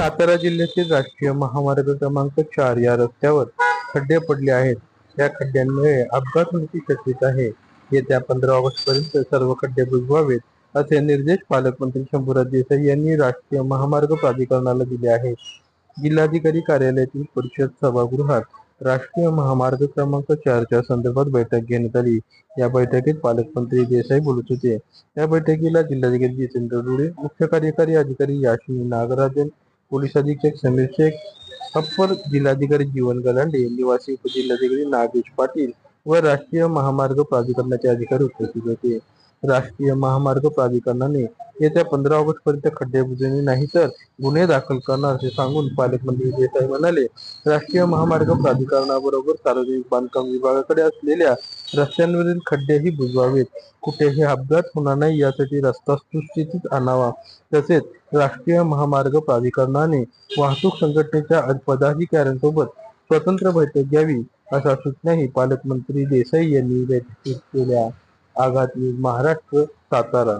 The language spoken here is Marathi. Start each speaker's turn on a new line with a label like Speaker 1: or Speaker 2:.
Speaker 1: सातारा जिल्ह्यातील राष्ट्रीय महामार्ग क्रमांक चार या रस्त्यावर खड्डे पडले आहेत. या खड्ड्यांमुळे अपघात होण्याची शक्यता आहे. येत्या पंधरा ऑगस्ट पर्यंत सर्व खड्डे बुजवावेत असे निर्देश पालकमंत्री शंभूराज देसाई यांनी राष्ट्रीय महामार्ग प्राधिकरणाला दिले आहेत. जिल्हाधिकारी कार्यालयातील परिषद सभागृहात राष्ट्रीय महामार्ग क्रमांक चारच्या संदर्भात बैठक घेण्यात आली. या बैठकीत पालकमंत्री देसाई बोलत होते. या बैठकीला जिल्हाधिकारी जितेंद्र रुडे मुख्य कार्यकारी अधिकारी याशिनी नागराजन पोलीस अधीक्षक समीर शेख अप्पर जिल्हाधिकारी जीवन गलांडे निवासी उपजिल्हाधिकारी नागेश पाटील व राष्ट्रीय महामार्ग प्राधिकरणाचे अधिकारी उपस्थित होते. राष्ट्रीय महामार्ग प्राधिकरणाने येत्या पंधरा ऑगस्ट पर्यंत खड्डे बुजवणे नाही तर गुन्हे दाखल करणार असे सांगून पालकमंत्री देसाई म्हणाले. राष्ट्रीय महामार्ग प्राधिकरणाबरोबर सार्वजनिक बांधकाम विभागाकडे असलेल्या रस्त्यांवरील खड्डेही बुजवावेत. कुठेही अपघात होणार नाही यासाठी रस्ता सुस्थितीत आणावा. तसेच राष्ट्रीय महामार्ग प्राधिकरणाने वाहतूक संघटनेच्या पदाधिकाऱ्यांसोबत स्वतंत्र बैठक घ्यावी अशा सूचनाही पालकमंत्री देसाई यांनी बैठकीत केल्या. आघात न्यूज महाराष्ट्र सातारा.